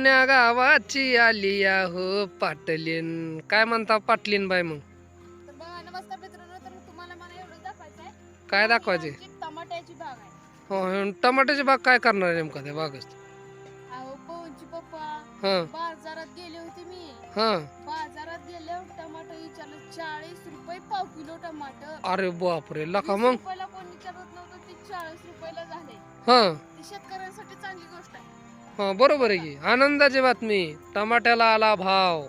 पाहुण्या गावाची आली हो पाटलीन. काय म्हणता पाटलीन बाय मग? तर बघा नमस्कार मित्रांनो तर तुम्हाला मला एवढं दाखवायचं आहे काय दाखवायचे आमची टमाट्याची बाग आहे. हो टमाट्याची बाग काय करणार आहे नेमका त्या बागच? अहो पवनची पप्पा. हा. बाजारात गेले होते मी. हा. बाजारात गेले टमाटर विचारलं चाळीस रुपये पाव किलो टमाटर अरे बापरे लका मग. रुपयाला कोण विचारत नव्हतं ते चाळीस रुपयाला झाले. हा. ती शेतकऱ्यांसाठी चांगली गोष्ट आहे. हा बरोबर आहे की. आनंदाची बातमी टमाट्याला आला भाव.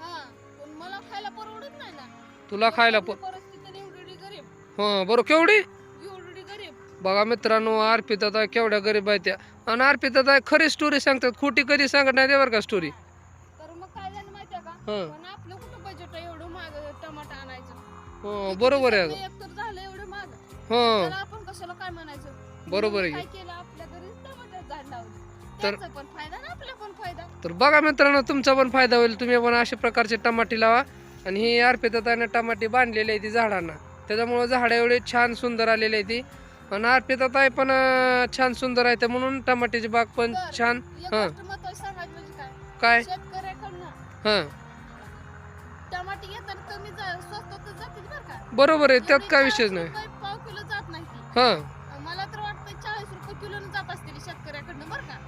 हा पण मला खायला परवडत नाही ना. तुला खायला आपली प परिस्थिती एवढी गरीब. हा बरं केवढी? एवढी गरीब. बघा मित्रांनो अर्पिता केवढ्या गरीब आहे त्या. आणि अर्पिता खरी स्टोरी सांगतात खोटी कधी सांगत नाही ते बरं का स्टोरी तर मग काय झालं माहितीये का? हा. पण आपलं कुठं बजेट आहे एवढं महाग टमाटा आणायचं. हा बरोबर आहे अगं. एक तर झालं एवढं महाग. हा. तर आपण कशाला काय म्हणायचं? बरोबर आहे काय की. केलं आपल्या घरी टमाटर झाड लावलं. तर- त्याचा पण फायदा ना आपला पण फायदा. तर बघा मित्रांनो तुमचा पण फायदा होईल. तुम्ही पण अशा प्रकारचे टमाटे लावा. आणि ही अर्पिताताने टमाटे बांधलेली आहे ती झाडांना. त्याच्यामुळं झाडं एवढे छान सुंदर आलेली आहे ती आणि अर्पिताताई पण अं, छान सुंदर आहे म्हणून टमाट्याची बाग पण बरं. छान एक हा. गोष्ट महत्वाची सांगायची म्हणजे काय? काय? शेतकऱ्याकडनं हा. टमाटे घेताना कमी जा- स्वस्तात जातील बरं का? बरोबर आहे त्यात काय 40 विषयच नाही. रुपये पाव किलो जात नाही ती. हा. मला तर वाटतं चाळीस रुपये किलोनं जात असतील शेतकऱ्याकडनं बरं का?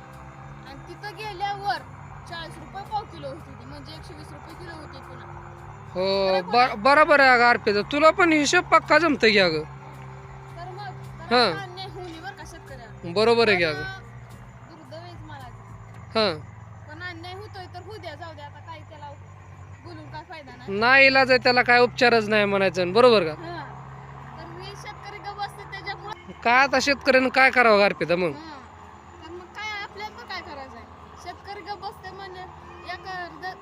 गेल्यावर चाळीस रुपये पाव किलो होती ती म्हणजे एकशे वीस रुपये किलो होती पुन्हा. हो बर- बरोबर आहे अगं अर्पिता तुला पण हिशोब पक्का जमतं की अगं? तर मग हा. तर अन्याय होऊ नये बरं का शेतकऱ्याला. बरोबर आहे की अगं. अं, दुर्दैव आहेच मला हा. पण अन्याय होतोय तर होऊ द्या जाऊ द्या. आता काही त्याला बोलून काय फायदा नाही. नाही इलाज आहे त्याला काय उपचारच नाही म्हणायचं बरोबर का? हा. तर मी शेतकरी गप असते त्याच्यामुळे. काय आता शेतकऱ्यानं काय करावं अर्पिता मग? हा. Čepkarga bastė tai mane, jie karda...